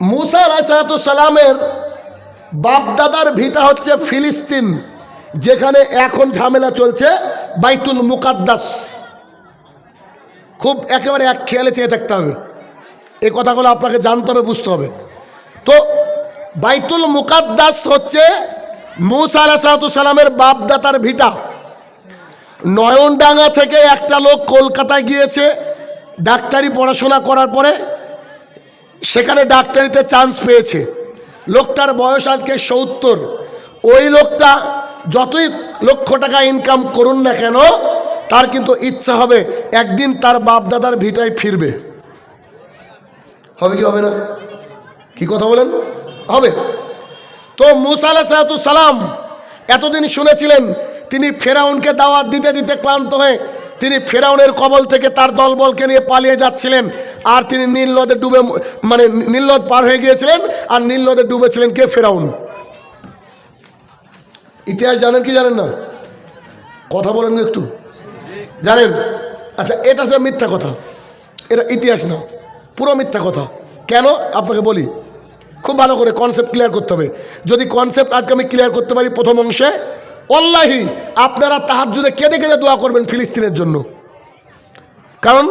মুসা সালামের বাপদাদার ভিটা হচ্ছে ফিলিস্তিন, যেখানে এখন ঝামেলা চলছে বাইতুল মুকাদ্দাস। খুব একেবারে এক খেয়ালে চেয়ে থাকতে হবে। এই কথাগুলো আপনাকে জানতে হবে, বুঝতে হবে। তো বাইতুল মুকাদ্দাস হচ্ছে মুসা সালামের বাপদাতার ভিটা। নয়নডাঙ্গা থেকে একটা লোক কলকাতায় গিয়েছে, ডাক্তারি পড়াশোনা করার পরে সেখানে ডাক্তারিতে চান্স পেয়েছে। লোকটার বয়স আজকে সত্তর। ওই লোকটা যতই লক্ষ টাকা ইনকাম করুন না কেন, তার কিন্তু ইচ্ছা হবে একদিন তার বাপ দাদার ভিটায় ফিরবে। হবে কি হবে না? কি কথা বলেন? হবে। তো মুসা সালাম এতদিন শুনেছিলেন, তিনি ফেরাউনকে দাওয়াত দিতে দিতে ক্লান্ত হয়ে তিনি ফেরাউনের কবল থেকে তার দলবলকে নিয়ে পালিয়ে যাচ্ছিলেন। আর তিনি নীল নদে ডুবে মানে নীল নদ পার হয়ে গিয়েছিলেন, আর নীল নদে ডুবেছিলেন কে? ফেরাউন। ইতিহাস জানেন কি জানেন না? কথা বলেন একটু। জানেন? আচ্ছা এটা যে মিথ্যা কথা। এটা ইতিহাস না। পুরো মিথ্যা কথা। কেন? আপনাকে বলি। খুব ভালো করে কনসেপ্ট ক্লিয়ার করতে হবে। যদি কনসেপ্ট আজকে আমি ক্লিয়ার করতে পারি প্রথম অংশে অল্লাহি আপনারা তাহার জুড়ে কেঁদে কেঁদে দোয়া করবেন ফিলিস্তিনের জন্য। কারণ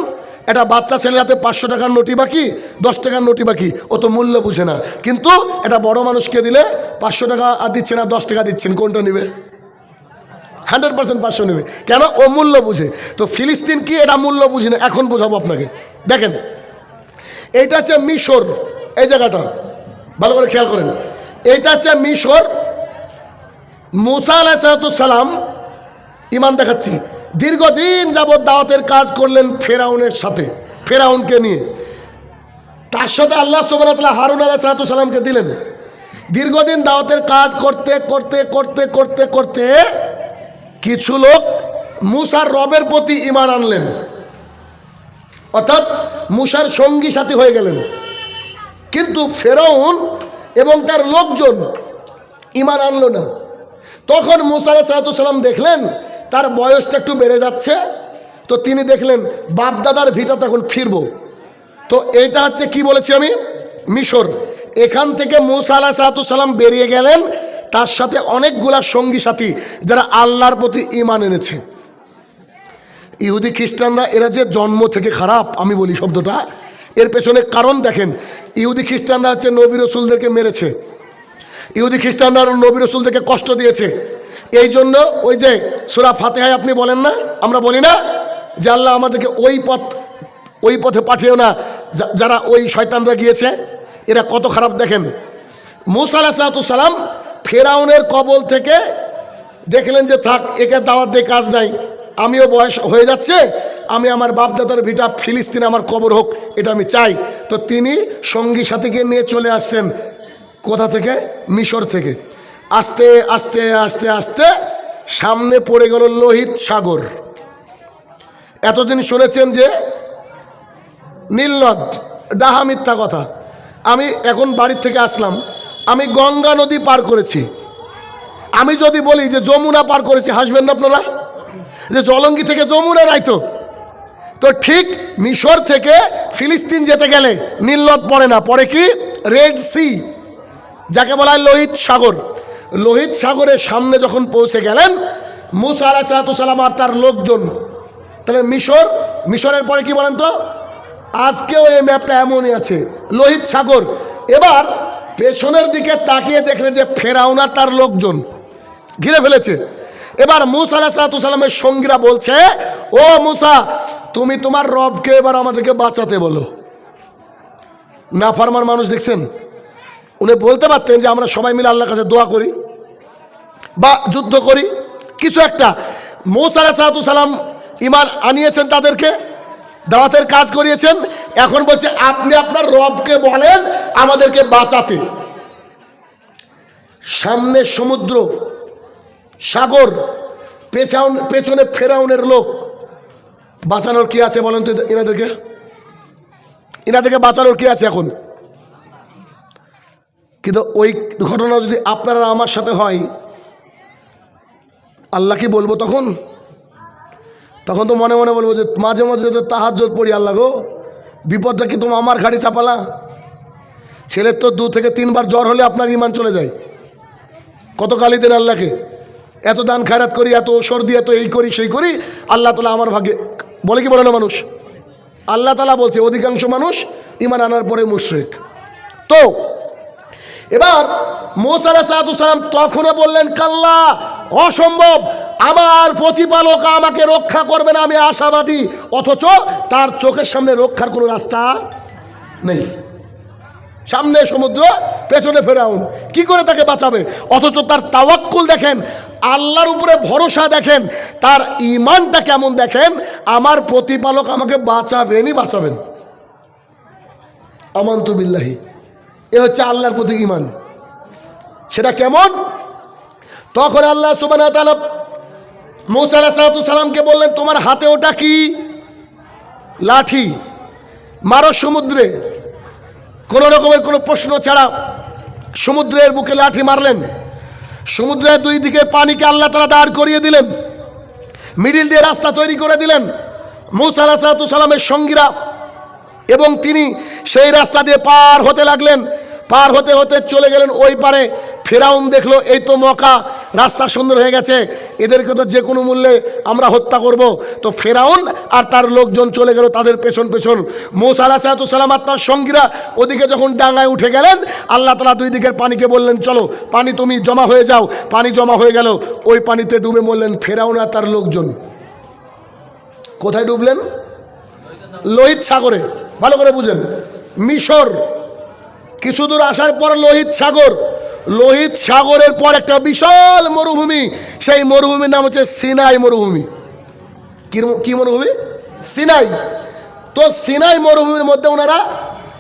এটা বাচ্চা ছেলে হাতে পাঁচশো টাকার নোটি বাকি, দশ টাকার নোটি বাকি, ও তো মূল্য বুঝে না। কিন্তু এটা বড় মানুষকে দিলে? পাঁচশো টাকা আর দিচ্ছে না, দশ টাকা দিচ্ছেন, কোনটা নেবে? হান্ড্রেড পার্সেন্ট পাঁচশো নেবে। কেন? ও মূল্য বুঝে। তো ফিলিস্তিন কি এটা মূল্য বুঝি না? এখন বোঝাবো আপনাকে। দেখেন, এইটা হচ্ছে মিশর, এই জায়গাটা। ভালো করে খেয়াল করেন। এইটা হচ্ছে মিশর মুসা আলাইসালাম ইমান দেখাচ্ছি। দীর্ঘদিন যাবৎ দাওয়াতের কাজ করলেন ফেরাউনের সাথে, ফেরাউনকে নিয়ে। তার সাথে আল্লাহ সোবানাতলা হারুন আলাইসালামকে দিলেন। দীর্ঘদিন দাওয়াতের কাজ করতে করতে করতে করতে করতে কিছু লোক মুসার রবের প্রতি ইমান আনলেন। অর্থাৎ মুসার সঙ্গী সাথী হয়ে গেলেন। কিন্তু ফেরাউন এবং তার লোকজন ইমান আনলো না। তখন মুসা সালাম দেখলেন, তার বয়সটা একটু বেড়ে যাচ্ছে, তো তিনি দেখলেন বাপদাদার ভিটা তখন ফিরবো। তো এইটা হচ্ছে কি বলেছি আমি? মিশর। এখান থেকে মুসা আলাহ সালাম বেরিয়ে গেলেন, তার সাথে অনেকগুলা সঙ্গী সাথী যারা আল্লাহর প্রতি ইমান এনেছে। ইহুদি খ্রিস্টানরা, এরা যে জন্ম থেকে খারাপ, আমি বলি শব্দটা। এর পেছনে কারণ দেখেন, ইহুদি খ্রিস্টানরা হচ্ছে নবী রসুলদেরকে মেরেছে। ইহুদি খ্রিস্টানরা নবী রসুলদেরকে কষ্ট দিয়েছে। এই জন্য ওই যে সুরা ফাতেহায় আপনি বলেন না, আমরা বলি না যে আল্লাহ আমাদেরকে ওই পথ, ওই পথে পাঠিয়েও না যারা ওই শয়তানরা গিয়েছে, এরা কত খারাপ দেখেন। মুসা সালাম ফেরাউনের কবল থেকে দেখলেন যে, থাক, একে দাওয়াত দিয়ে কাজ নাই। আমিও বয়স হয়ে যাচ্ছে, আমি আমার বাপদাদার ভিটা ফিলিস্তিন আমার কবর হোক, এটা আমি চাই। তো তিনি সঙ্গী সাথীকে নিয়ে চলে আসছেন। কোথা থেকে? মিশর থেকে। আস্তে আস্তে আস্তে আস্তে সামনে পড়ে গেল লোহিত সাগর। এতদিন শুনেছেন যে নীলনদ ডাহা মিথ্যা কথা। আমি এখন বাড়ির থেকে আসলাম। আমি গঙ্গা নদী পার করেছি। আমি যদি বলি যে যমুনা পার করেছি, হাসবেন না আপনারা? যে জলঙ্গি থেকে যমুনা নাই তো? তো ঠিক মিশর থেকে ফিলিস্তিন যেতে গেলে নীলনদ পড়ে না। পরে কি? রেড সি যাকে বলা হয় লোহিত সাগর। লোহিত সাগরের সামনে যখন পৌঁছে গেলেন, মুসা আলাহিসাল্লাম আর তার লোকজন, তাহলে মিশর, মিশরের পরে কি বলেন তো? আজকেও এই ম্যাপটা এমনই আছে, লোহিত সাগর। এবার পেছনের দিকে তাকিয়ে দেখলেন যে ফেরাউনা তার লোকজন, ঘিরে ফেলেছে। এবার মুসা আলাহ আলাহিসাল্লামের সঙ্গীরা বলছে, ও মুসা, তুমি তোমার রবকে এবার আমাদেরকে বাঁচাতে বলো। না ফার্মার মানুষ দেখছেন উনি বলতে পারতেন যে আমরা সবাই মিলে আল্লাহর কাছে দোয়া করি বা যুদ্ধ করি। কিছু একটা, মৌসা সালাম ইমান আনিয়েছেন তাদেরকে, দাওয়াতের কাজ করিয়েছেন। এখন বলছে, আপনি আপনার রবকে বলেন আমাদেরকে বাঁচাতে। সামনে সমুদ্র, সাগর, পেছাউন, পেছনে ফেরাউনের লোক। বাঁচানোর কি আছে বলেন তো এনাদেরকে? এনাদেরকে বাঁচানোর কি আছে এখন? কিন্তু ওই ঘটনা যদি আপনারা আমার সাথে হয়, আল্লাহ কি বলব তখন? তখন তো মনে মনে বলব যে মাঝে মাঝে তো তাহার পড়ি, আল্লাহ গো, বিপদটা কি তুমি আমার ঘাড়ি চাপালা? ছেলের তো দু থেকে তিনবার জ্বর হলে আপনার ইমান চলে যায়। কত গালি দেন আল্লাহকে? এত দান খায়রাত করি, এত সর্দি এত এই করি, সেই করি, আল্লাহ তালা আমার ভাগ্যে, বলে কি বলে না মানুষ? আল্লাহ তালা বলছে, অধিকাংশ মানুষ ইমান আনার পরে মুশরিক। তো এবার মোসালা সালাম তখনও বললেন, কাল্লা, অসম্ভব। আমার প্রতিপালক আমাকে রক্ষা করবে না, আমি আশাবাদী। অথচ তার চোখের সামনে রক্ষার কোনো রাস্তা নেই। সামনে সমুদ্র, পেছনে ফেরাউন। কি করে তাকে বাঁচাবে? অথচ তার তাওয়াক্কুল দেখেন, আল্লাহর উপরে ভরসা দেখেন, তার ইমানটা কেমন দেখেন, আমার প্রতিপালক আমাকে বাঁচাবেনই বাঁচাবেন। আমন্তু বিল্লাহি। এ হচ্ছে আল্লাহর প্রতি ইমান সেটা কেমন? তখন আল্লাহ সুবান মৌসা সালামকে বললেন, তোমার হাতে ওটা কি? লাঠি। মারো সমুদ্রে। কোনো রকমের কোনো প্রশ্ন ছাড়া সমুদ্রের বুকে লাঠি মারলেন। সমুদ্রের দুই দিকে পানিকে আল্লাহ তালা দাঁড় করিয়ে দিলেন। মিডিল দিয়ে রাস্তা তৈরি করে দিলেন। মৌসা সালামের সঙ্গীরা এবং তিনি সেই রাস্তা দিয়ে পার হতে লাগলেন। পার হতে হতে চলে গেলেন ওই পারে। ফেরাউন দেখল, এই তো মকা রাস্তা সুন্দর হয়ে গেছে, এদেরকে তো যে কোনো মূল্যে আমরা হত্যা করব। তো ফেরাউন আর তার লোকজন চলে গেল তাদের পেছন পেছন। মৌসালা সালাম আর তার সঙ্গীরা ওদিকে যখন ডাঙায় উঠে গেলেন, আল্লাহ তালা দুই দিকের পানিকে বললেন, চলো, পানি তুমি জমা হয়ে যাও। পানি জমা হয়ে গেল, ওই পানিতে ডুবে মরলেন ফেরাউন আর তার লোকজন। কোথায় ডুবলেন? লোহিত সাগরে। ভালো করে বুঝেন। মিশর। কিছু দূর আসার পর লোহিত সাগর। লোহিত সাগরের পর একটা বিশাল মরুভূমি। সেই মরুভূমির নাম হচ্ছে সিনাই মরুভূমি। কি মরুভূমি? সিনাই। তো সিনাই মরুভূমির মধ্যে ওনারা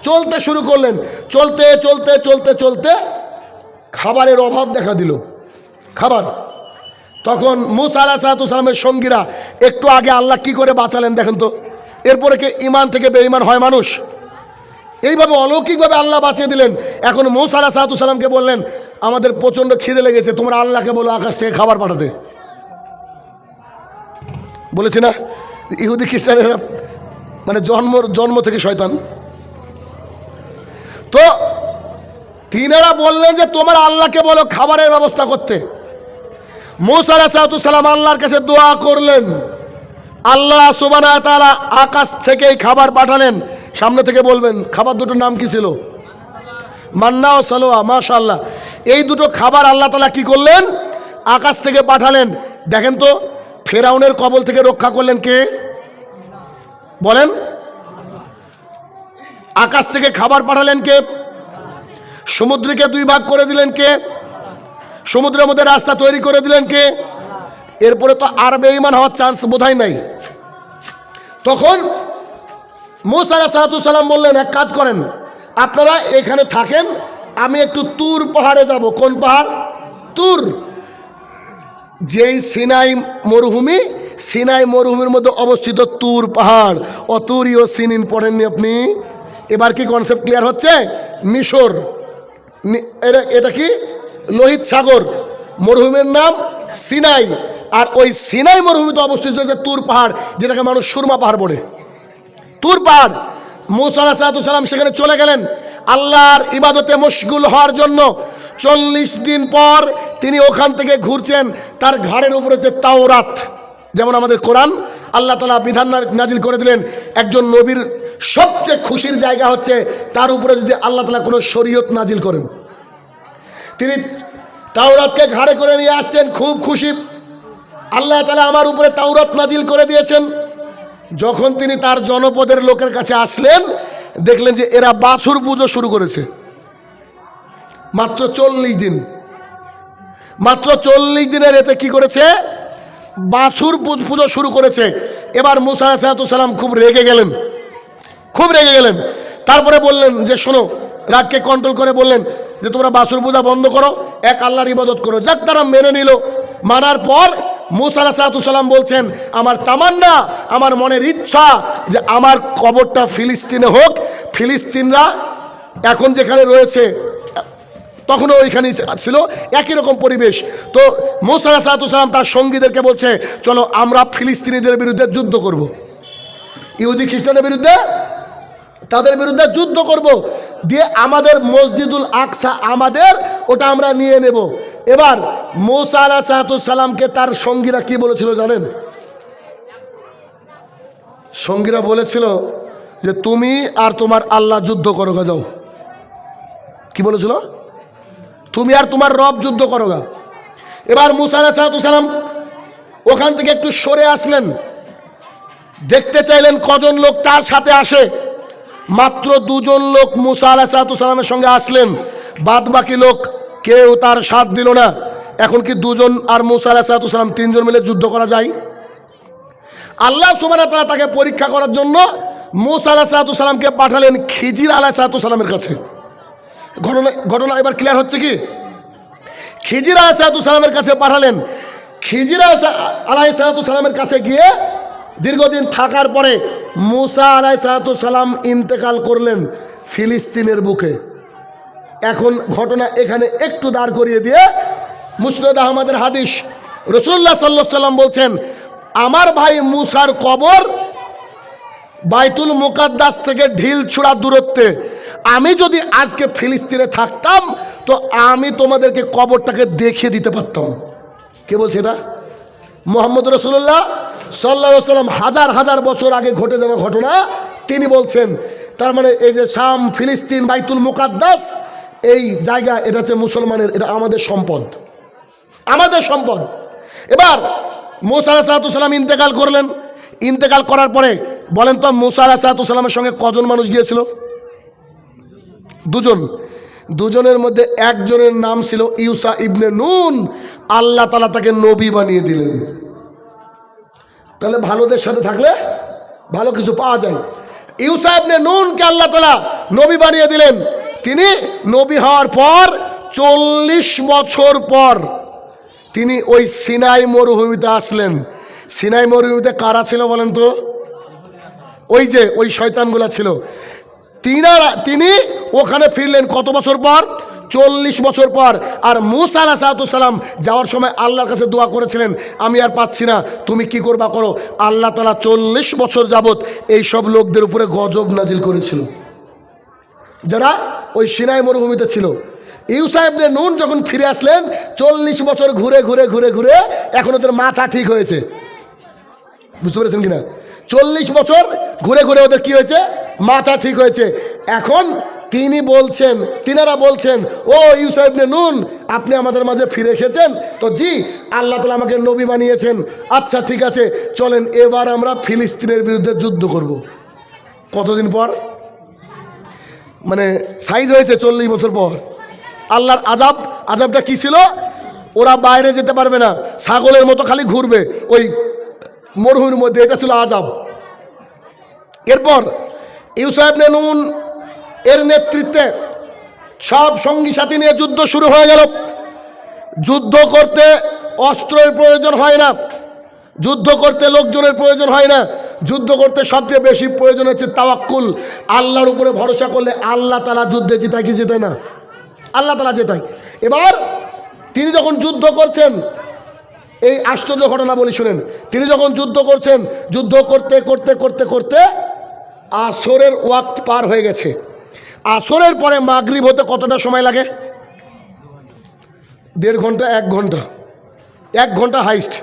চলতে শুরু করলেন। চলতে চলতে চলতে চলতে খাবারের অভাব দেখা দিল। খাবার। তখন মুসা আলাহ সঙ্গীরা একটু আগে আল্লাহ কি করে বাঁচালেন দেখেন তো? এরপরে কে? ইমান থেকে বেঈমান হয় মানুষ। এইভাবে অলৌকিকভাবে আল্লাহ বাঁচিয়ে দিলেন। এখন মৌসা আলাহ সালামকে বললেন, আমাদের প্রচণ্ড খিদে লেগেছে, তোমরা আল্লাহকে বলো আকাশ থেকে খাবার পাঠাতে। বলেছি না, ইহুদি খ্রিস্টানেরা মানে জন্ম জন্ম থেকে শয়তান। তো তিনারা বললেন যে, তোমার আল্লাহকে বলো খাবারের ব্যবস্থা করতে। মৌসা সালাম আল্লাহর কাছে দোয়া করলেন। আল্লাহ সুবানা তালা আকাশ থেকেই খাবার পাঠালেন। সামনে থেকে বলবেন, খাবার দুটোর নাম কি ছিল? মান্না ও সালোয়া মাশাল্লাহ এই দুটো খাবার আল্লাহ তালা কি করলেন? আকাশ থেকে পাঠালেন। দেখেন তো, ফেরাউনের কবল থেকে রক্ষা করলেন কে? বলেন। আকাশ থেকে খাবার পাঠালেন কে? সমুদ্রকে দুই ভাগ করে দিলেন কে? সমুদ্রের মধ্যে রাস্তা তৈরি করে দিলেন কে? এরপরে তো আর বেঈমান হওয়ার চান্স বোধহয় নাই। তখন মোসালা সালাম বললেন, এক কাজ করেন, আপনারা এখানে থাকেন, আমি একটু তুর পাহাড়ে যাব। কোন পাহাড়? তুর। যেই সিনাই মরুভূমি, সিনাই মরুভূমির মধ্যে অবস্থিত তুর পাহাড়। অতুরীয় সিনিন পড়েননি আপনি? এবার কি কনসেপ্ট ক্লিয়ার হচ্ছে? মিশর। এটা এটা কি? লোহিত সাগর। মরুভূমির নাম সিনাই। আর ওই সিনাই মরুভূমিতে অবস্থিত হচ্ছে তুর পাহাড়, যেটাকে মানুষ সুরমা পাহাড় বলে। তুর পাহাড় মৌসালা সালাম সেখানে চলে গেলেন। আল্লাহর ইবাদতে মশগুল হওয়ার জন্য চল্লিশ দিন পর তিনি ওখান থেকে ঘুরছেন তার ঘাড়ের উপরে হচ্ছে তাওরাত, যেমন আমাদের কোরআন, আল্লাহ তালা বিধান নাজিল করে দিলেন। একজন নবীর সবচেয়ে খুশির জায়গা হচ্ছে তার উপরে যদি আল্লাহ তালা কোনো শরীয়ত নাজিল করেন। তিনি তাওরাতকে ঘাড়ে করে নিয়ে আসছেন, খুব খুশি। আল্লাহ তালা আমার উপরে তাওরাত নাজিল করে দিয়েছেন। যখন তিনি তার জনপদের লোকের কাছে আসলেন, দেখলেন যে এরা বাছুর পুজো শুরু করেছে। মাত্র চল্লিশ দিন। মাত্র চল্লিশ দিনের এতে কি করেছে? বাছুর পুজো শুরু করেছে। এবার মুসা সালাম খুব রেগে গেলেন। খুব রেগে গেলেন। তারপরে বললেন যে, শোনো রাগকে কন্ট্রোল করে বললেন যে তোমরা বাসুর পূজা বন্ধ করো, এক আল্লাহর ইবাদত করো। যাক তারা মেনে নিল। মানার পর মুসালা সালাম বলছেন, আমার তামান্না, আমার মনের ইচ্ছা যে আমার কবরটা ফিলিস্তিনে হোক। ফিলিস্তিনরা এখন যেখানে রয়েছে, তখনও ওইখানে ছিল, একই রকম পরিবেশ। তো মোসালা সালাম তার সঙ্গীদেরকে বলছে, চলো আমরা ফিলিস্তিনিদের বিরুদ্ধে যুদ্ধ করব। ইহুদি খ্রিস্টানের বিরুদ্ধে তাদের বিরুদ্ধে যুদ্ধ করব। দিয়ে আমাদের মসজিদুল আকসা আমাদের, ওটা আমরা নিয়ে নেব। এবার মৌসা আলাহ সালামকে তার সঙ্গীরা কি বলেছিল জানেন? সঙ্গীরা বলেছিল যে, তুমি আর তোমার আল্লাহ যুদ্ধ করো গা, যাও। কি বলেছিল? তুমি আর তোমার রব যুদ্ধ করো গা। এবার মুসা আলা সালাম ওখান থেকে একটু সরে আসলেন। দেখতে চাইলেন কজন লোক তার সাথে আসে। মাত্র দুজন লোক মুসা আলাহ সালামের সঙ্গে আসলেন। বাদ বাকি লোক কেউ তার সাথ দিল না। এখন কি দুজন আর মুসা আলাহ সালাম তিনজন মিলে যুদ্ধ করা যায়? আল্লাহ সুবাহ তারা তাকে পরীক্ষা করার জন্য মুসা আলাহ সালামকে পাঠালেন খিজির আলাহ সালামের কাছে। ঘটনা ঘটনা এবার ক্লিয়ার হচ্ছে কি? খিজির আলাহ সালামের কাছে পাঠালেন। খিজির আলাহ সালামের কাছে গিয়ে দীর্ঘদিন থাকার পরে মুসা আলাহ সালাম ইন্তেকাল করলেন ফিলিস্তিনের বুকে। এখন ঘটনা এখানে একটু দাঁড় করিয়ে দিয়ে মুসনদ আহমদের হাদিস। রসুল্লাহ সাল্লাহ সাল্লাম বলছেন, আমার ভাই মুসার কবর বাইতুল মুকাদ্দাস থেকে ঢিল ছুড়া দূরত্বে। আমি যদি আজকে ফিলিস্তিনে থাকতাম, তো আমি তোমাদেরকে কবরটাকে দেখিয়ে দিতে পারতাম। কে বলছে এটা? মোহাম্মদ রসুল্লাহ সাল্লা সাল্লাম হাজার হাজার বছর আগে ঘটে যাওয়া ঘটনা, তিনি বলছেন, তার মানে এই যে শাম, ফিলিস্তিন, বাইতুল মুকাদ্দাস, এই জায়গা এটা হচ্ছে মুসলমানের, এটা আমাদের সম্পদ। আমাদের সম্পদ। এবার মোসা সালাম ইন্তেকাল করলেন। ইন্তেকাল করার পরে বলেন তো, মোসা সালামের সঙ্গে কজন মানুষ গিয়েছিল? দুজন। দুজনের মধ্যে একজনের নাম ছিল ইউসা ইবনে নুন। আল্লাহ তালা তাকে নবী বানিয়ে দিলেন। তাহলে ভালোদের সাথে থাকলে ভালো কিছু পাওয়া যায়। ইউসা ইবনে নুনকে আল্লাহ তালা নবী বানিয়ে দিলেন। তিনি নবী হওয়ার পর চল্লিশ বছর পর তিনি ওই সিনাই মরুভূমিতে আসলেন। সিনাই মরুভূমিতে কারা ছিল বলেন তো? ওই যে, ওই শয়তানগুলা ছিল। তিনারা, তিনি ওখানে ফিরলেন কত বছর পর? চল্লিশ বছর পর আর মুসা আলাহ সালাম যাওয়ার সময় আল্লাহর কাছে দোয়া করেছিলেন, আমি আর পাচ্ছি না, তুমি কি করবা করো? আল্লাহ তালা চল্লিশ বছর যাবত এই সব লোকদের উপরে গজব নাজিল করেছিল। যারা ওই সিনাই মরুভূমিতে ছিল। ইউসাহেবনে নুন যখন ফিরে আসলেন, চল্লিশ বছর ঘুরে ঘুরে ঘুরে ঘুরে এখন ওদের মাথা ঠিক হয়েছে। বুঝতে পেরেছেন কিনা? চল্লিশ বছর ঘুরে ঘুরে ওদের কি হয়েছে? মাথা ঠিক হয়েছে। এখন তিনি বলছেন, তিনারা বলছেন, ও ইউসাহেবনে নুন, আপনি আমাদের মাঝে ফিরে এসেছেন? তো জি, আল্লাহ তালা আমাকে নবী বানিয়েছেন। আচ্ছা ঠিক আছে, চলেন, এবার আমরা ফিলিস্তিনের বিরুদ্ধে যুদ্ধ করব। কতদিন পর? মানে সাইজ হয়েছে চল্লিশ বছর পর। আল্লাহর আজাব আজাবটা কি ছিল? ওরা বাইরে যেতে পারবে না, ছাগলের মতো খালি ঘুরবে। ওই মরুভূমির মধ্যে এটা ছিল আজাব এরপর ইউসাহেব নুন এর নেতৃত্বে সব সঙ্গী সাথী নিয়ে যুদ্ধ শুরু হয়ে গেল। যুদ্ধ করতে অস্ত্রের প্রয়োজন হয় না। যুদ্ধ করতে লোকজনের প্রয়োজন হয় না। যুদ্ধ করতে সবচেয়ে বেশি প্রয়োজন হচ্ছে তাওয়াক্কুল। আল্লাহর উপরে ভরসা করলে আল্লাহ তালা যুদ্ধে জিতায় কি জিতে না? আল্লাহ তালা জেতায়। এবার তিনি যখন যুদ্ধ করছেন, এই আশ্চর্য ঘটনা বলি শুনেন। তিনি যখন যুদ্ধ করছেন, যুদ্ধ করতে করতে করতে করতে আসরের ওয়াক্ত পার হয়ে গেছে। আসরের পরে মাগরিব হতে কতটা সময় লাগে? দেড় ঘণ্টা, এক ঘণ্টা। এক ঘণ্টা হাইস্ট।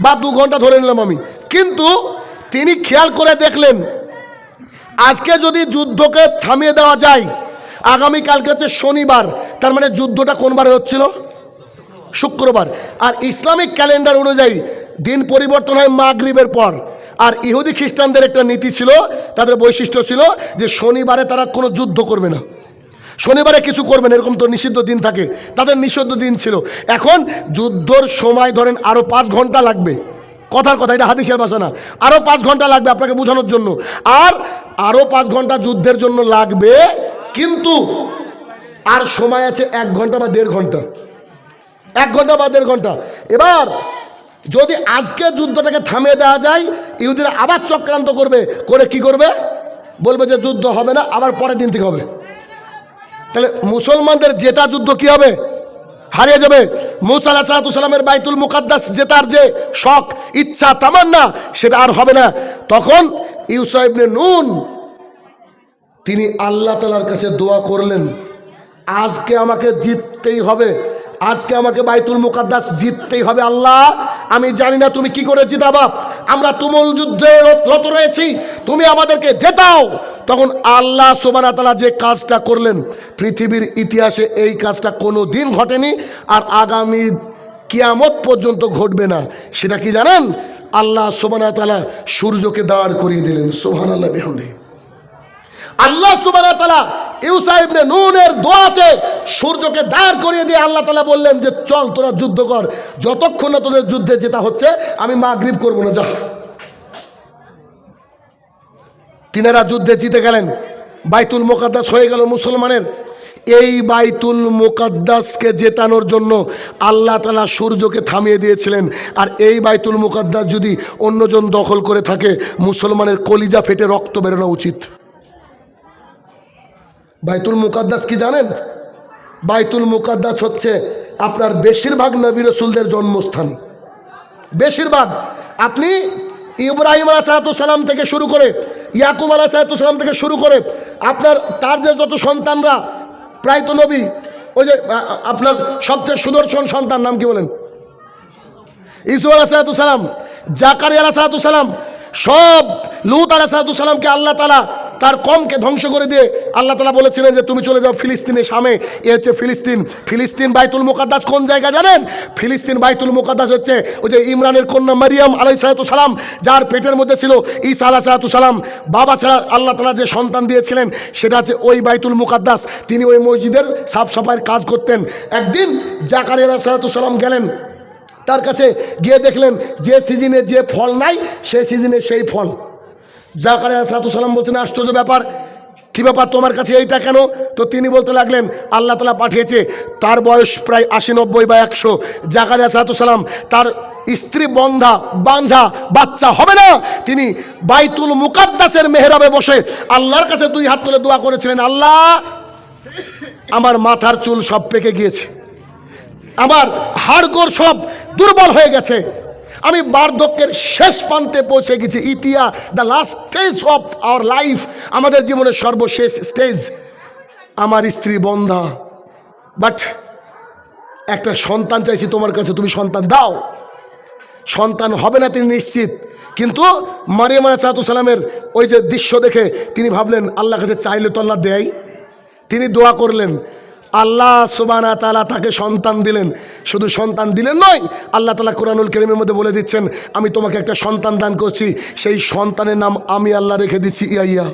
বা দু ঘণ্টা ধরে নিলাম আমি। কিন্তু তিনি খেয়াল করে দেখলেন, আজকে যদি যুদ্ধকে থামিয়ে দেওয়া যায় আগামীকালকে হচ্ছে শনিবার, তার মানে যুদ্ধটা কোন বারে হচ্ছিল? শুক্রবার। আর ইসলামিক ক্যালেন্ডার অনুযায়ী দিন পরিবর্তন হয় মাগরিবের পর। আর ইহুদি খ্রিস্টানদের একটা নীতি ছিল, তাদের বৈশিষ্ট্য ছিল যে শনিবারে তারা কোনো যুদ্ধ করবে না। শনিবারে কিছু করবে না, এরকম তো নিষিদ্ধ দিন থাকে। তাদের নিষিদ্ধ দিন ছিল। এখন যুদ্ধর সময় ধরেন আরও পাঁচ ঘণ্টা লাগবে। কথার কথা, এটা হাদিসের ভাষা না। আরও পাঁচ ঘণ্টা লাগবে আপনাকে বোঝানোর জন্য। আর আরও পাঁচ ঘণ্টা যুদ্ধের জন্য লাগবে, কিন্তু আর সময় আছে এক ঘণ্টা বা দেড় ঘণ্টা। এক ঘণ্টা বা দেড় ঘণ্টা। এবার যদি আজকে যুদ্ধটাকে থামিয়ে দেওয়া যায়, ইহুদিরা আবার চক্রান্ত করবে। করে কি করবে? বলবে যে যুদ্ধ হবে না, আবার পরের দিন থেকে হবে। তাহলে মুসলমানদের জেতা যুদ্ধ কি হবে? হারিয়ে যাবে। মুসা সালামের বাইতুল মুকাদ্দাস জেতার যে শখ, ইচ্ছা, তামান্না, সেটা আর হবে না। তখন ইউসাইবনে নুন, তিনি আল্লাহ তালার কাছে দোয়া করলেন, আজকে আমাকে জিততেই হবে। আজকে আমাকে বাইতুল মুকাদ্দাস জিততেই হবে আল্লাহ। আমি জানি না তুমি কি করে জিতাবা আমরা তুমুল যুদ্ধে রত- রয়েছি। তুমি আমাদেরকে জেতাও। তখন আল্লাহ সোবানা তালা যে কাজটা করলেন, পৃথিবীর ইতিহাসে এই কাজটা কোনো দিন ঘটেনি আর আগামী কিয়ামত পর্যন্ত ঘটবে না। সেটা কি জানেন? আল্লাহ সোবানা তালা সূর্যকে দাঁড় করিয়ে দিলেন। সোহান আল্লাহ বেহন্দি আল্লাহ সুবানা তালা ইউসা ইবনে নুনের দোয়াতে সূর্যকে দাঁড় করিয়ে দিয়ে আল্লাহ তালা বললেন যে, চল, তোরা যুদ্ধ কর। যতক্ষণ না তোদের যুদ্ধে যেটা হচ্ছে, আমি মাগরিব করব না, যা। তিনারা যুদ্ধে জিতে গেলেন। বাইতুল মোকাদ্দাস হয়ে গেল মুসলমানের। এই বাইতুল মোকাদ্দাসকে জেতানোর জন্য আল্লাহ তালা সূর্যকে থামিয়ে দিয়েছিলেন। আর এই বাইতুল মোকাদ্দাস যদি অন্যজন দখল করে থাকে, মুসলমানের কলিজা ফেটে রক্ত বেরোনো উচিত। বাইতুল মুকাদ্দাস কি জানেন? বাইতুল মুকাদ্দাস হচ্ছে আপনার বেশিরভাগ নবী রসুলদের জন্মস্থান। বেশিরভাগ। আপনি ইব্রাহিম সালাম থেকে শুরু করে ইয়াকুব সালাম থেকে শুরু করে আপনার, তার যে যত সন্তানরা, প্রায় তো নবী, ওই যে আপনার সবচেয়ে সুদর্শন সন্তান নাম কি বলেন? ইসু আলাহাতুসালাম জাকারি আলাহাতুসালাম সব লুত আলাহাতুসালামকে আল্লাহ তালা তার কমকে ধ্বংস করে দিয়ে আল্লাহ তালা বলেছিলেন যে, তুমি চলে যাও ফিলিস্তিনের সামে এ হচ্ছে ফিলিস্তিন। ফিলিস্তিন বাইতুল মুকাদ্দাস কোন জায়গা জানেন? ফিলিস্তিন বাইতুল মুকাদ্দাস হচ্ছে ওই যে ইমরানের কন্যা মারিয়াম আলাই সালাতু সালাম, যার পেটের মধ্যে ছিল ঈসা আলাহ সালাতু সালাম। বাবা ছাড়া আল্লাহ তালা যে সন্তান দিয়েছিলেন, সেটা হচ্ছে ওই বাইতুল মুকাদ্দাস। তিনি ওই মসজিদের সাফ সাফাইয়ের কাজ করতেন। একদিন জাকারি আলাহ সালাতু সালাম গেলেন, তার কাছে গিয়ে দেখলেন যে সিজনে যে ফল নাই, সে সিজনে সেই ফল। জাকারে সালাম বলছেন আশ্চর্য ব্যাপার, কী ব্যাপার তোমার কাছে এইটা কেন? তো তিনি বলতে লাগলেন, আল্লাহ তালা পাঠিয়েছে, তার বয়স প্রায় আশি নব্বই বা একশো। জাকারে সালাম, তার স্ত্রী বন্ধা, বাঞ্ঝা, বাচ্চা হবে না? তিনি বাইতুল মুকাদ্দাসের মেহরাবে বসে আল্লাহর কাছে দুই হাত তুলে দোয়া করেছিলেন, আল্লাহ, আমার মাথার চুল সব পেকে গিয়েছে। আমার হাড়গোড় সব দুর্বল হয়ে গেছে। আমি বার্ধক্যের শেষ প্রান্তে পৌঁছে গেছি। ইতিহা the last stage of our life আমাদের জীবনের সর্বশেষ স্টেজ আমার স্ত্রী বন্ধা। বাট একটা সন্তান চাইছি তোমার কাছে, তুমি সন্তান দাও। সন্তান হবে না তিনি নিশ্চিত। কিন্তু মারিয়াম সালামের ওই যে দৃশ্য দেখে তিনি ভাবলেন আল্লাহ কাছে চাইলে তো আল্লাহ দেয়। তিনি দোয়া করলেন আল্লাহ সুবানা তালা তাকে সন্তান দিলেন। শুধু সন্তান দিলেন নয়, আল্লাহ তালা কোরআনুল করিমের মধ্যে বলে দিচ্ছেন, আমি তোমাকে একটা সন্তান দান করছি, সেই সন্তানের নাম আমি আল্লাহ রেখে দিচ্ছি, ইয়াইয়া।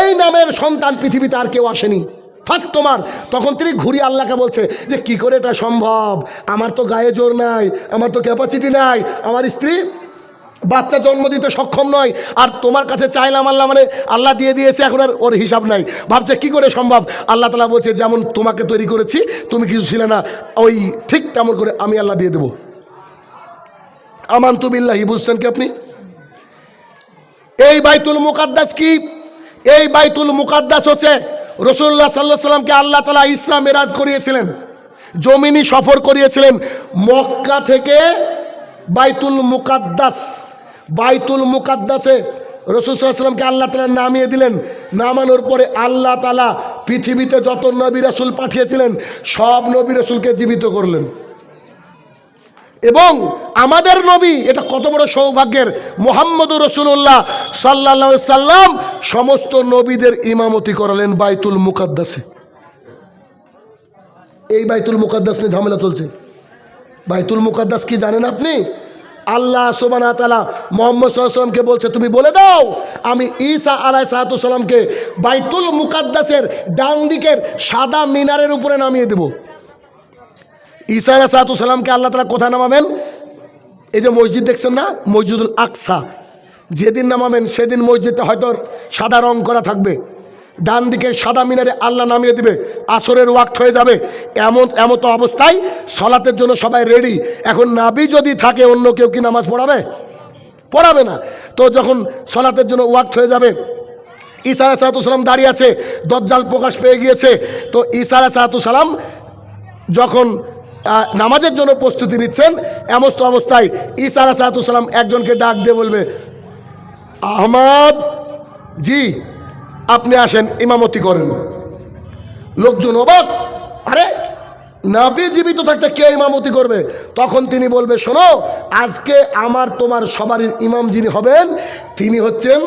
এই নামের সন্তান পৃথিবীতে আর কেউ আসেনি। ফার্স্ট তোমার। তখন তিনি ঘুরি আল্লাহকে বলছে যে, কি করে এটা সম্ভব? আমার তো গায়ে জোর নাই, আমার তো ক্যাপাসিটি নাই, আমার স্ত্রী বাচ্চা জন্ম দিতে সক্ষম নয়। আর তোমার কাছে চাইলাম আল্লাহ মানে আল্লাহ দিয়ে দিয়েছে, এখন আর ওর হিসাব নাই। ভাবছে, কি করে সম্ভব? আল্লাহ তালা বলছে, যেমন তোমাকে তৈরি করেছি, তুমি কিছু ছিলে না। ওই ঠিক তেমন করে আমি আল্লাহ দিয়ে দেবো। আমান তুবিল্লাহি বুঝছেন কি আপনি? এই বাইতুল মুকাদ্দাস কি? এই বাইতুল মুকাদ্দাস হচ্ছে রসুল্লাহ সাল্লাহ সাল্লামকে আল্লাহ তালা ইসরা মেরাজ করিয়েছিলেন জমিনি সফর করিয়েছিলেন। মক্কা থেকে বাইতুল মুকাদ্দাস বাইতুল মুকাদ্দাসে রসুল সাল্লামকে আল্লাহ তালা নামিয়ে দিলেন। নামানোর পরে আল্লাহ তালা পৃথিবীতে যত নবী রসুল পাঠিয়েছিলেন, সব নবী রসুলকে জীবিত করলেন। এবং আমাদের নবী, এটা কত বড় সৌভাগ্যের মোহাম্মদ রসুল্লাহ সাল্লা সাল্লাম সমস্ত নবীদের ইমামতি করালেন বাইতুল মুকাদ্দাসে। এই বাইতুল মুকাদ্দাস নিয়ে ঝামেলা চলছে। বাইতুল মুকাদ্দাস কি জানেন আপনি? আল্লাহ সোবানা তালা মোহাম্মদ সাল্লামকে বলছে, তুমি বলে দাও, আমি ঈসা আলাই সালাতামকে বাইতুল মুকাদ্দাসের ডান দিকের সাদা মিনারের উপরে নামিয়ে দেবো। ঈসা আলাহ সালাতামকে আল্লাহ তালা কোথায় নামাবেন? এই যে মসজিদ দেখছেন না? মসজিদুল আকসা। যেদিন নামাবেন, সেদিন মসজিদটা হয়তো সাদা রং করা থাকবে। ডান দিকে সাদা মিনারে আল্লাহ নামিয়ে দিবে, আসরের ওয়াক্ত হয়ে যাবে। এমন এমন তো অবস্থায় সলাতের জন্য সবাই রেডি এখন নাবি যদি থাকে, অন্য কেউ কি নামাজ পড়াবে? পড়াবে না। তো যখন সলাতের জন্য ওয়াক্ত হয়ে যাবে, ঈসা সালাম দাঁড়িয়ে আছে, দজ্জাল প্রকাশ পেয়ে গিয়েছে। তো ঈসা সালাম যখন নামাজের জন্য প্রস্তুতি নিচ্ছেন এমস্ত অবস্থায় ঈসা সালাম একজনকে ডাক দিয়ে বলবে, আহমদ, জি। আপনি আসেন, ইমামতি করেন। লোকজন অবাক, আরে, নাবি জীবিত থাকতে কে ইমামতি করবে? তখন তিনি বলবে, শোনো, আজকে আমার তোমার সবারই ইমাম যিনি হবেন, তিনি হচ্ছেন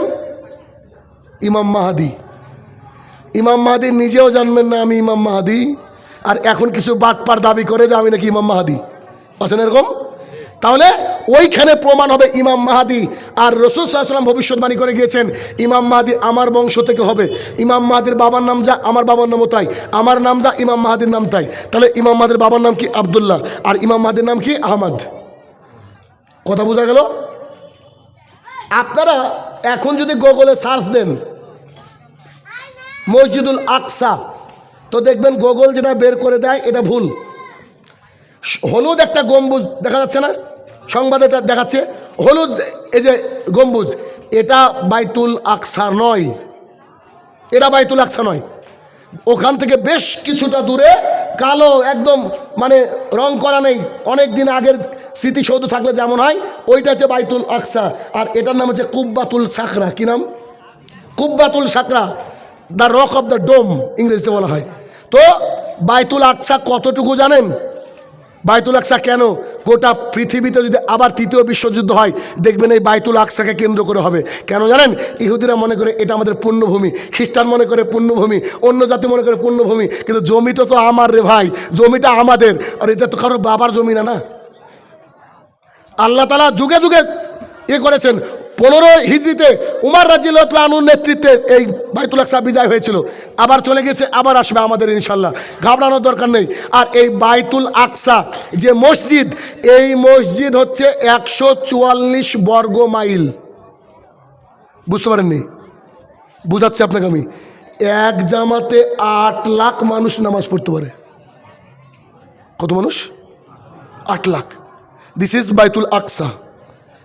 ইমাম মাহাদি। ইমাম মাহাদি নিজেও জানবেন না আমি ইমাম মাহাদি, আর এখন কিছু বাটপার দাবি করে যে আমি নাকি ইমাম মাহাদি। আছেন এরকম? তাহলে ওইখানে প্রমাণ হবে ইমাম মাহাদি আর রসুল সাল্লাম ভবিষ্যৎবাণী করে গিয়েছেন, ইমাম মাহাদি আমার বংশ থেকে হবে, ইমাম মাহাদির বাবার নাম যা আমার বাবার নামও তাই, আমার নাম যা ইমাম মাহাদির নাম তাই। তাহলে ইমাম মাহাদির বাবার নাম কি আবদুল্লাহ আর ইমাম মাহাদির নাম কি আহমদ? কথা বোঝা গেল? আপনারা এখন যদি গুগলে সার্চ দেন, মসজিদুল আকসা, তো দেখবেন গুগল যেটা বের করে দেয়, এটা ভুল। হলুদ একটা গম্বুজ দেখা যাচ্ছে না? সংবাদে দেখাচ্ছে। হলুদ এই যে গম্বুজ, এটা বাইতুল আকসা নয়। এটা বাইতুল আকসা নয়। ওখান থেকে বেশ কিছুটা দূরে কালো একদম মানে রং করা নেই। অনেক দিন আগের স্মৃতিসৌধ থাকলে যেমন হয়, ওইটা হচ্ছে বাইতুল আকসা। আর এটার নাম হচ্ছে কুব্বাতুল সাকরা। কি নাম? কুব্বাতুল সাকরা। The rock of the dome ইংরেজিতে বলা হয়। তো বাইতুল আকসা কতটুকু জানেন? বাইতুল আকসা কেন? গোটা পৃথিবীতে যদি আবার তৃতীয় বিশ্বযুদ্ধ হয়, দেখবেন এই বাইতুল আকসাকে কেন্দ্র করে হবে। কেন জানেন? ইহুদিরা মনে করে এটা আমাদের পুণ্যভূমি খ্রিস্টান মনে করে পুণ্যভূমি অন্য জাতি মনে করে পূর্ণভূমি, কিন্তু জমিটা তো আমার রে ভাই, জমিটা আমাদের। আর এটা তো কারোর বাবার জমি না না? আল্লাহ তালা যুগে যুগে ইয়ে করেছেন। পনেরো হিজড়িতে উমার রাজিউর নেতৃত্বে এই বাইতুল আকসা বিজয় হয়েছিল। আবার চলে গেছে, আবার আসবে আমাদের ইনশাল্লাহ ঘাবড়ানোর দরকার নেই। আর এই বাইতুল আকসা যে মসজিদ, এই মসজিদ হচ্ছে একশো চুয়াল্লিশ বর্গ মাইল। বুঝতে পারেননি? বুঝাচ্ছি আপনাকে আমি। এক জামাতে আট লাখ মানুষ নামাজ পড়তে পারে। কত মানুষ? আট লাখ। দিস ইজ বাইতুল আকসা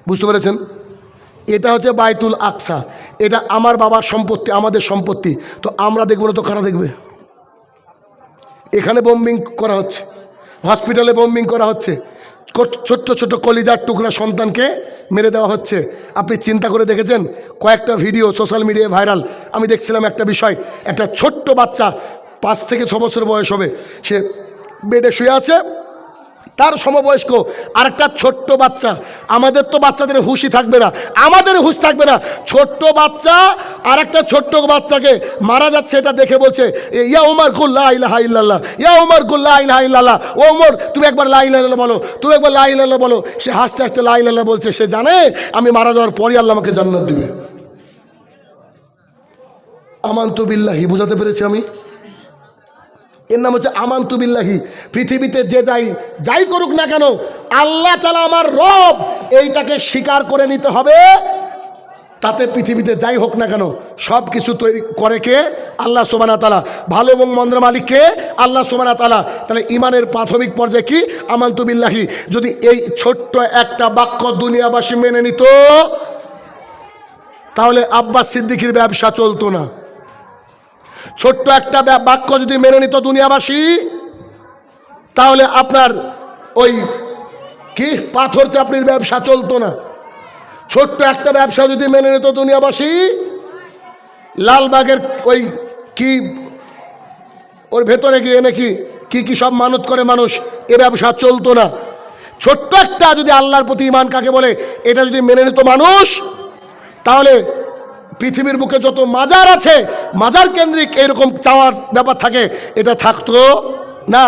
বুঝতে পেরেছেন? এটা হচ্ছে বাইতুল আকসা। এটা আমার বাবার সম্পত্তি, আমাদের সম্পত্তি। তো আমরা দেখব না তো কারা দেখবে? এখানে বোম্বিং করা হচ্ছে। হসপিটালে বোম্বিং করা হচ্ছে। ছোট্ট ছোট্ট কলিজার টুকরা সন্তানকে মেরে দেওয়া হচ্ছে। আপনি চিন্তা করে দেখেছেন? কয়েকটা ভিডিও সোশ্যাল মিডিয়ায় ভাইরাল আমি দেখছিলাম একটা বিষয়। একটা ছোট্ট বাচ্চা পাঁচ থেকে ছ বছর বয়স হবে। সে বেডে শুয়ে আছে। তার সমবয়স্ক আরেকটা ছোট্ট বাচ্চা। আমাদের তো বাচ্চাদের হুশই থাকবে না। আমাদের হুশ থাকবে না। ছোট্ট বাচ্চা আর একটা ছোট্ট বাচ্চাকে মারা যাচ্ছে এটা দেখে বলছে "এ, ইয়া উমার কুল্লা ইলাহা ইল্লাল্লাহ। ইয়া উমার কুল্লা ইলাহা ইল্লাল্লাহ। ও উমর তুমি একবার লা ইলাহা বলো। তুমি একবার লা ইলাহা বলো। সে হাসতে হাসতে লা ইলাহা বলছে সে জানে আমি মারা যাওয়ার পরই আল্লাহ আমাকে জান্নাত দিবে। আমান্তু বিল্লাহি বুঝাতে পেরেছি আমি? এর নাম হচ্ছে আমান্তু বিল্লাহি। পৃথিবীতে যে যাই যাই করুক না কেন, আল্লাহ তালা আমার রব এইটাকে স্বীকার করে নিতে হবে। তাতে পৃথিবীতে যাই হোক না কেন সব কিছু তৈরি করে কে? আল্লাহ সোমানা তালা ভালো এবং মন্দ্র মালিক কে? আল্লাহ সোবানা তালা তাহলে ইমানের প্রাথমিক পর্যায়ে কি? আমান্তু বিল্লাহি। যদি এই ছোট্ট একটা বাক্য দুনিয়াবাসী মেনে নিত, তাহলে আব্বাস সিদ্দিকির ব্যবসা চলতো না। ছোট্ট একটা বাক্য যদি মেনে নিত দুনিয়াবাসী, তাহলে আপনার ওই কি? পাথর চাপড়ির ব্যবসা চলতো না। ছোট্ট একটা ব্যবসা যদি মেনে নিত দুনিয়াবাসী, লালবাগের ওই কি, ওর ভেতরে গিয়ে নাকি কি কি সব মানত করে মানুষ, এ ব্যবসা চলতো না। ছোট্ট একটা যদি আল্লাহর প্রতি ইমান কাকে বলে, এটা যদি মেনে নিত মানুষ, তাহলে পৃথিবীর বুকে যত মাজার আছে মাজার কেন্দ্রিক এরকম চাওয়ার ব্যাপার থাকে এটা থাকতো না।